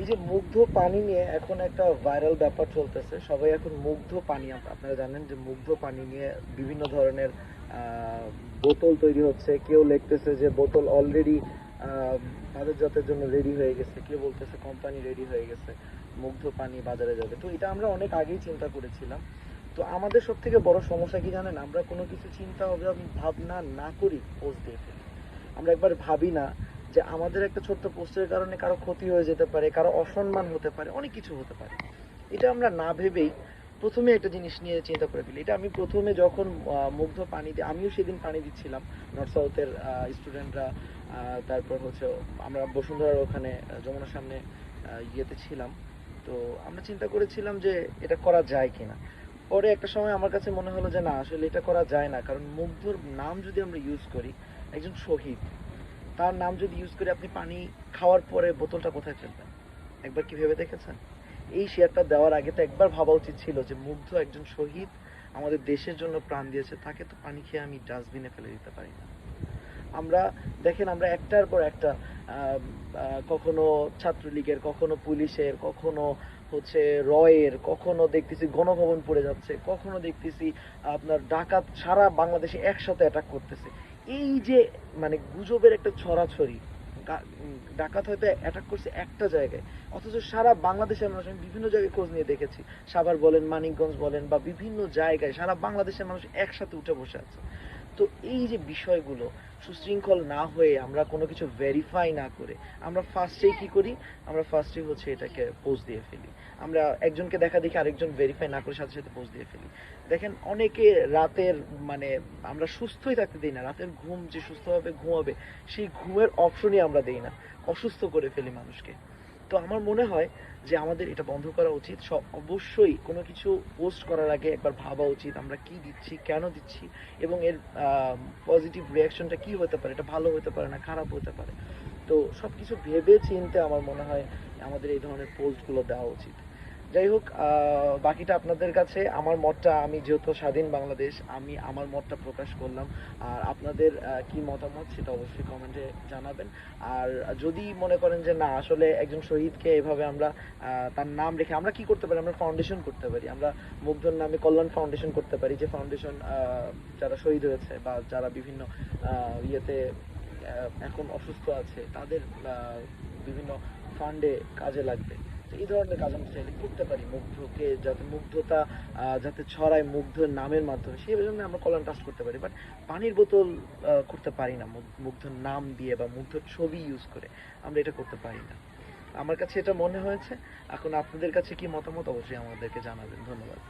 এই যে মুগ্ধ পানি নিয়ে এখন একটা ভাইরাল ব্যাপার চলতেছে। সবাই এখন মুগ্ধ পানি, আপনারা জানেন যে মুগ্ধ পানি নিয়ে বিভিন্ন ধরনের বোতল তৈরি হচ্ছে। কেউ লিখতেছে যে বোতল অলরেডি বাজারজাতের জন্য রেডি হয়ে গেছে। কেউ বলতেছে কোম্পানি রেডি হয়ে গেছে। মুগ্ধ পানি বাজারে যাবে। তো এটা আমরা অনেক আগেই চিন্তা করেছিলাম। তো আমাদের সব থেকে বড় সমস্যা কি জানেন? আমরা কোনো কিছু চিন্তা ভাবনা না করি পোস্ট দিয়ে আমরা একবার ভাবি না যে আমাদের একটা ছোট্ট পোস্টের কারণে কারও ক্ষতি হয়ে যেতে পারে, কারও অসম্মান হতে পারে, অনেক কিছু হতে পারে। এটা আমরা না ভেবেই প্রথমে একটা জিনিস নিয়ে চিন্তা করে ফেলি। এটা আমি প্রথমে যখন মুগ্ধ পানি দিয়ে আমিও সেদিন পানি দিচ্ছিলাম নর্থ সাউথের স্টুডেন্টরা তারপর হচ্ছে আমরা বসুন্ধরার ওখানে যমুনার সামনে ইয়েতে ছিলাম। তো আমরা চিন্তা করেছিলাম যে এটা করা যায় কিনা। পরে একটা সময় আমার কাছে মনে হলো যে না, আসলে এটা করা যায় না। কারণ মুগ্ধর নাম যদি আমরা ইউজ করি, একজন শহীদ তার নাম যদি ইউজ করে আপনি পানি খাওয়ার পরে বোতলটা কোথায় ফেলবেন? একবার কি ভেবে দেখেছেন? এই শেয়ারটা দেওয়ার আগে তো একবার ভাবা উচিত ছিল যে মুগ্ধ একজন শহীদ আমাদের দেশের জন্য প্রাণ দিয়েছে, তাকে তো পানি খেয়ে আমি ডাস্টবিনে ফেলে দিতে পারি না। আমরা, দেখেন আমরা একটার পর একটা কখনো ছাত্রলীগের, কখনো পুলিশের, কখনো হচ্ছে রয়ের, কখনো দেখতেছি গণভবন পড়ে যাচ্ছে, কখনো দেখতেছি আপনার ডাকাত সারা বাংলাদেশে একসাথে অ্যাটাক করতেছে। এই যে মানে গুজবের একটা ছড়াছড়ি ডাকাত হয়তো অ্যাটাক করছে একটা জায়গায়, অথচ সারা বাংলাদেশের মানুষ, আমি বিভিন্ন জায়গায় খোঁজ নিয়ে দেখেছি। সাভার বলেন, মানিকগঞ্জ বলেন বা বিভিন্ন জায়গায় সারা বাংলাদেশের মানুষ একসাথে উঠে বসে আছে। তো এই যে বিষয়গুলো সুশৃঙ্খল না হয়ে আমরা কোনো কিছু ভেরিফাই না করে আমরা ফার্স্টেই কি করি? আমরা ফার্স্টেই হচ্ছে এটাকে পোস্ট দিয়ে ফেলি। আমরা একজনকে দেখা দেখি আরেকজন ভেরিফাই না করে সাথে সাথে পোস্ট দিয়ে ফেলি। দেখেন অনেকে রাতের মানে আমরা সুস্থই থাকতে দিই না, রাতের ঘুম যে সুস্থভাবে ঘুমাবে, সেই ঘুমের অপশনই আমরা দেই না। অসুস্থ করে ফেলি মানুষকে। তো আমার মনে হয় যে আমাদের এটা বন্ধ করা উচিত। সব অবশ্যই কোনো কিছু পোস্ট করার আগে একবার ভাবা উচিত আমরা কি দিচ্ছি, কেন দিচ্ছি এবং এর পজিটিভ রিয়াকশনটা কি হতে পারে, এটা ভালো হতে পারে না খারাপ হতে পারে। তো সব কিছু ভেবে চিনতে আমার মনে হয় আমাদের এই ধরনের পোস্টগুলো দেওয়া উচিত। যাই হোক বাকিটা আপনাদের কাছে। আমার মতটা আমি যেহেতু স্বাধীন বাংলাদেশ, আমি আমার মতটা প্রকাশ করলাম। আর আপনাদের কি মতামত সেটা অবশ্যই কমেন্টে জানাবেন। আর যদি মনে করেন যে না, আসলে একজন শহীদকে এভাবে আমরা তার নাম রেখে আমরা কি করতে পারি? আমরা ফাউন্ডেশন করতে পারি। আমরা মুগ্ধর নামে কল্যাণ ফাউন্ডেশন করতে পারি। যে ফাউন্ডেশন যারা শহীদ হয়েছে বা যারা বিভিন্ন ইয়েতে এখন অসুস্থ আছে, তাদের বিভিন্ন ফান্ডে কাজে লাগবে। এই ধরনের কাজ আমরা চাইলে করতে পারি। মুগ্ধকে যাতে মুগ্ধতা যাতে ছড়ায় মুগ্ধ নামের মাধ্যমে, সেই জন্য আমরা কলম কাজ করতে পারি। বাট পানির বোতল করতে পারি না মুগ্ধ নাম দিয়ে বা মুগ্ধ ছবি ইউজ করে। আমরা এটা করতে পারি না। আমার কাছে এটা মনে হয়েছে। এখন আপনাদের কাছে কি মতামত অবশ্যই আমাদেরকে জানাবেন। ধন্যবাদ।